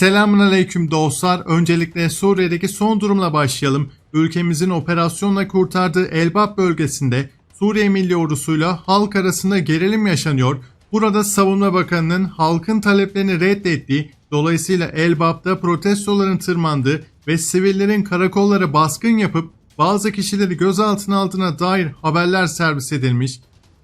Selamünaleyküm dostlar. Öncelikle Suriye'deki son durumla başlayalım. Ülkemizin operasyonla kurtardığı Elbap bölgesinde Suriye Milli Ordusu'yla halk arasında gerilim yaşanıyor. Burada Savunma Bakanı'nın halkın taleplerini reddettiği, dolayısıyla Elbap'ta protestoların tırmandığı ve sivillerin karakollara baskın yapıp bazı kişileri gözaltına aldığına dair haberler servis edilmiş.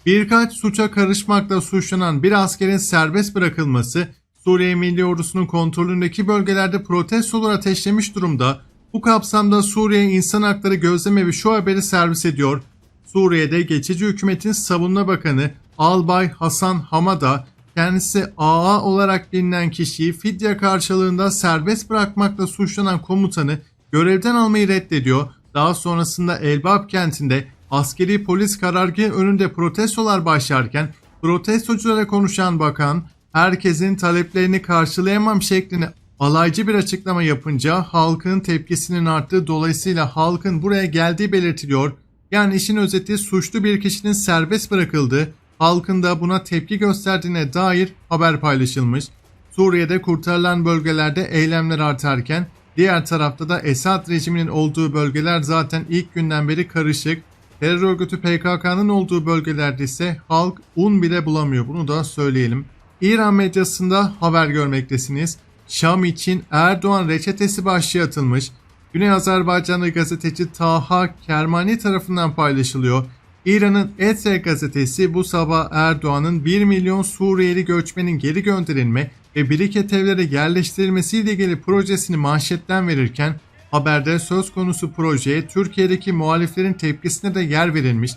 Birkaç suça karışmakla suçlanan bir askerin serbest bırakılması Suriye Milli Ordusu'nun kontrolündeki bölgelerde protestolar ateşlemiş durumda. Bu kapsamda Suriye İnsan Hakları Gözlemevi şu haberi servis ediyor. Suriye'de geçici hükümetin savunma bakanı Albay Hasan Hamada kendisi AA olarak bilinen kişiyi fidye karşılığında serbest bırakmakla suçlanan komutanı görevden almayı reddediyor. Daha sonrasında Elbap kentinde askeri polis karargahı önünde protestolar başlarken protestoculara konuşan bakan herkesin taleplerini karşılayamam şeklinde alaycı bir açıklama yapınca halkın tepkisinin arttığı dolayısıyla halkın buraya geldiği belirtiliyor. Yani işin özeti suçlu bir kişinin serbest bırakıldığı, halkın da buna tepki gösterdiğine dair haber paylaşılmış. Suriye'de kurtarılan bölgelerde eylemler artarken diğer tarafta da Esad rejiminin olduğu bölgeler zaten ilk günden beri karışık. Terör örgütü PKK'nın olduğu bölgelerde ise halk un bile bulamıyor. Bunu da söyleyelim. İran medyasında haber görmektesiniz. Şam için Erdoğan reçetesi başlığı atılmış. Güney Azerbaycanlı gazeteci Taha Kermani tarafından paylaşılıyor. İran'ın Etre gazetesi bu sabah Erdoğan'ın 1 milyon Suriyeli göçmenin geri gönderilme ve biriket evlere yerleştirilmesiyle ilgili projesini manşetten verirken haberde söz konusu projeye Türkiye'deki muhaliflerin tepkisine de yer verilmiş.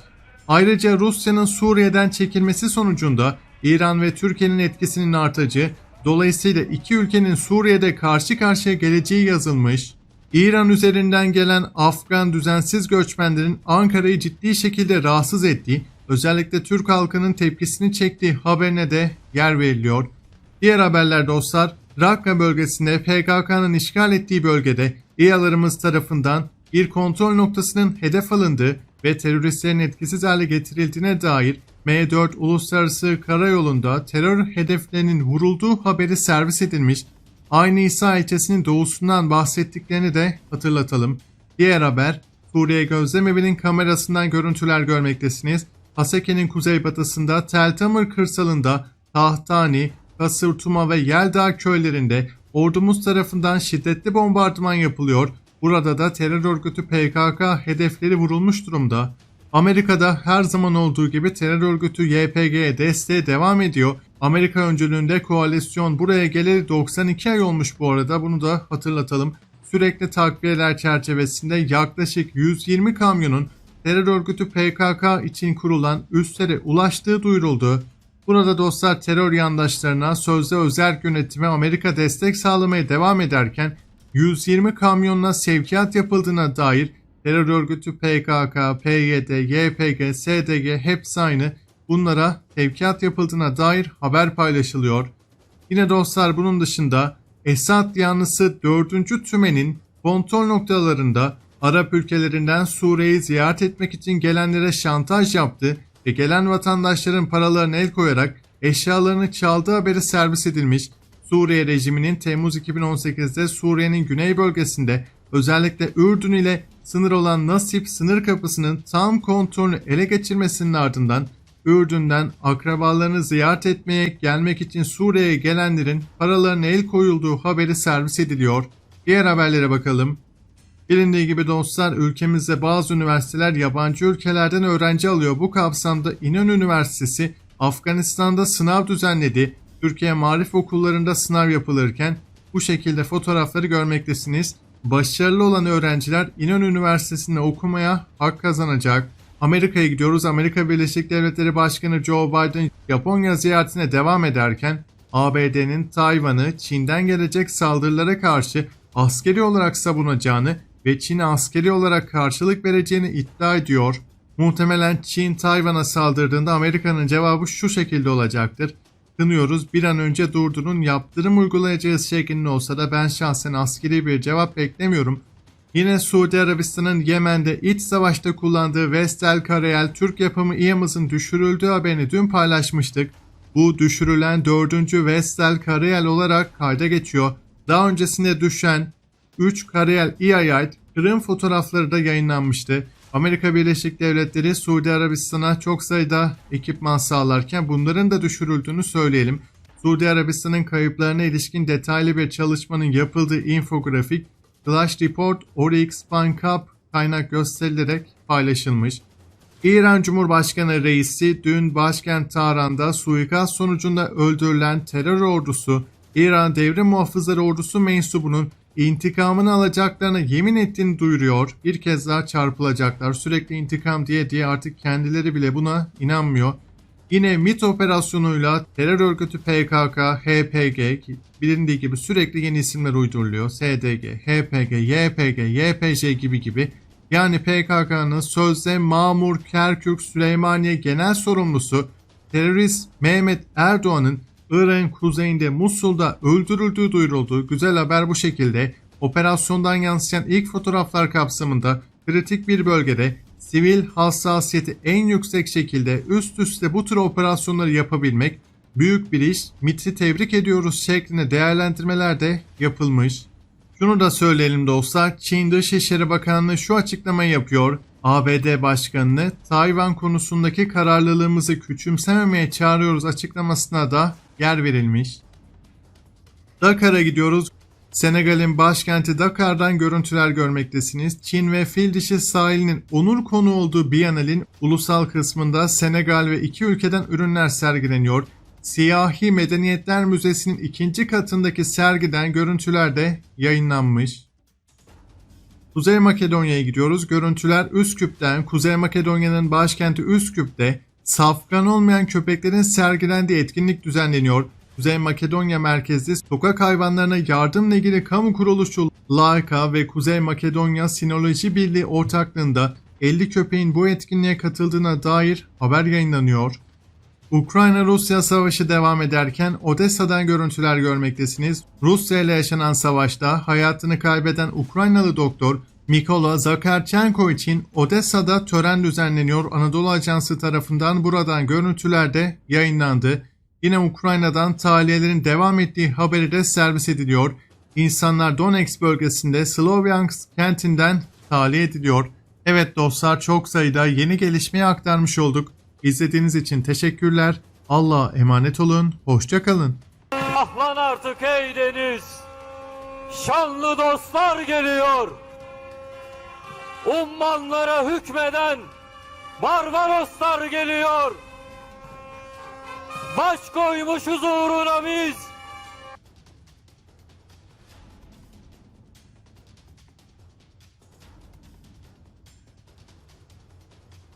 Ayrıca Rusya'nın Suriye'den çekilmesi sonucunda İran ve Türkiye'nin etkisinin artacağı, dolayısıyla iki ülkenin Suriye'de karşı karşıya geleceği yazılmış. İran üzerinden gelen Afgan düzensiz göçmenlerin Ankara'yı ciddi şekilde rahatsız ettiği, özellikle Türk halkının tepkisini çektiği haberine de yer veriliyor. Diğer haberler dostlar, Rakka bölgesinde PKK'nın işgal ettiği bölgede İHA'larımız tarafından bir kontrol noktasının hedef alındığı ve teröristlerin etkisiz hale getirildiğine dair M4 Uluslararası Karayolu'nda terör hedeflerinin vurulduğu haberi servis edilmiş. Aynı İsa ilçesinin doğusundan bahsettiklerini de hatırlatalım. Diğer haber, Suriye Gözlemevi'nin kamerasından görüntüler görmektesiniz. Haseke'nin kuzeybatısında Tel Tamır kırsalında Tahtani, Kasırtuma ve Yelda köylerinde ordumuz tarafından şiddetli bombardıman yapılıyor. Burada da terör örgütü PKK hedefleri vurulmuş durumda. Amerika'da her zaman olduğu gibi terör örgütü YPG'ye desteğe devam ediyor. Amerika öncülüğünde koalisyon buraya geleli 92 ay olmuş bu arada bunu da hatırlatalım. Sürekli takviyeler çerçevesinde yaklaşık 120 kamyonun terör örgütü PKK için kurulan üslere ulaştığı duyuruldu. Burada dostlar terör yandaşlarına sözde özel yönetime Amerika destek sağlamaya devam ederken 120 kamyonla sevkiyat yapıldığına dair terör örgütü PKK, PYD, YPG, SDG hepsi aynı bunlara sevkiyat yapıldığına dair haber paylaşılıyor. Yine dostlar bunun dışında Esad yanlısı 4. tümenin kontrol noktalarında Arap ülkelerinden Suriye'yi ziyaret etmek için gelenlere şantaj yaptı ve gelen vatandaşların paralarına el koyarak eşyalarını çaldığı haberi servis edilmiş. Suriye rejiminin Temmuz 2018'de Suriye'nin güney bölgesinde özellikle Ürdün ile sınır olan Nasip sınır kapısının tam kontrolünü ele geçirmesinin ardından Ürdün'den akrabalarını ziyaret etmeye gelmek için Suriye'ye gelenlerin paralarına el koyulduğu haberi servis ediliyor. Diğer haberlere bakalım. Bilindiği gibi dostlar ülkemizde bazı üniversiteler yabancı ülkelerden öğrenci alıyor. Bu kapsamda İnönü Üniversitesi Afganistan'da sınav düzenledi. Türkiye Marif Okullarında sınav yapılırken bu şekilde fotoğrafları görmektesiniz. Başarılı olan öğrenciler İnönü Üniversitesi'nde okumaya hak kazanacak. Amerika'ya gidiyoruz. Amerika Birleşik Devletleri Başkanı Joe Biden Japonya ziyaretine devam ederken ABD'nin Tayvan'ı Çin'den gelecek saldırılara karşı askeri olarak savunacağını ve Çin'e askeri olarak karşılık vereceğini iddia ediyor. Muhtemelen Çin Tayvan'a saldırdığında Amerika'nın cevabı şu şekilde olacaktır. Kınıyoruz bir an önce durdurun yaptırım uygulayacağız şeklinde olsa da ben şahsen askeri bir cevap beklemiyorum. Yine Suudi Arabistan'ın Yemen'de iç savaşta kullandığı Vestel Karayel Türk yapımı İHA'mızın düşürüldüğü haberini dün paylaşmıştık. Bu düşürülen 4. Vestel Karayel olarak kayda geçiyor. Daha öncesinde düşen 3 Karayel İHA'ya ait Kırım fotoğrafları da yayınlanmıştı. Amerika Birleşik Devletleri Suudi Arabistan'a çok sayıda ekipman sağlarken bunların da düşürüldüğünü söyleyelim. Suudi Arabistan'ın kayıplarına ilişkin detaylı bir çalışmanın yapıldığı infografik Flash Report Oryx Fan Cup kaynak gösterilerek paylaşılmış. İran Cumhurbaşkanı reisi dün başkent Tahran'da suikast sonucunda öldürülen terör ordusu İran Devrim Muhafızları Ordusu mensubunun intikamını alacaklarına yemin ettiğini duyuruyor. Bir kez daha çarpılacaklar. Sürekli intikam diye diye artık kendileri bile buna inanmıyor. Yine MIT operasyonuyla terör örgütü PKK, HPG bilindiği gibi sürekli yeni isimler uyduruluyor. SDG, HPG, YPG, YPJ gibi gibi. Yani PKK'nın sözde Mamur Kerkük Süleymaniye Genel Sorumlusu terörist Mehmet Erdoğan'ın Irak'ın kuzeyinde Musul'da öldürüldüğü duyuruldu. Güzel haber bu şekilde. Operasyondan yansıyan ilk fotoğraflar kapsamında kritik bir bölgede sivil hassasiyeti en yüksek şekilde üst üste bu tür operasyonları yapabilmek büyük bir iş. MIT'i tebrik ediyoruz şeklinde değerlendirmeler de yapılmış. Şunu da söyleyelim dostlar. Çin Dışişleri Bakanlığı şu açıklamayı yapıyor. ABD Başkanı'nı Tayvan konusundaki kararlılığımızı küçümsememeye çağırıyoruz açıklamasına da yer verilmiş. Dakar'a gidiyoruz. Senegal'in başkenti Dakar'dan görüntüler görmektesiniz. Çin ve fil dişi sahilinin onur konu olduğu Biennale'in ulusal kısmında Senegal ve iki ülkeden ürünler sergileniyor. Siyahi Medeniyetler Müzesi'nin ikinci katındaki sergiden görüntüler de yayınlanmış. Kuzey Makedonya'ya gidiyoruz. Görüntüler Üsküp'ten, Kuzey Makedonya'nın başkenti Üsküp'te safkan olmayan köpeklerin sergilendiği etkinlik düzenleniyor. Kuzey Makedonya merkezli sokak hayvanlarına yardımla ilgili kamu kuruluşu Laika ve Kuzey Makedonya Sinoloji Birliği ortaklığında 50 köpeğin bu etkinliğe katıldığına dair haber yayınlanıyor. Ukrayna-Rusya savaşı devam ederken Odessa'dan görüntüler görmektesiniz. Rusya ile yaşanan savaşta hayatını kaybeden Ukraynalı doktor Mikola Zakarchenko için Odessa'da tören düzenleniyor. Anadolu Ajansı tarafından buradan görüntüler de yayınlandı. Yine Ukrayna'dan tahliyelerin devam ettiği haberi de servis ediliyor. İnsanlar Donetsk bölgesinde Slovyansk kentinden tahliye ediliyor. Evet dostlar çok sayıda yeni gelişmeyi aktarmış olduk. İzlediğiniz için teşekkürler. Allah'a emanet olun. Hoşça kalın. Ahlan artık ey deniz. Şanlı dostlar geliyor. Ummanlara hükmeden Barbaroslar geliyor. Baş koymuşuz uğruna biz.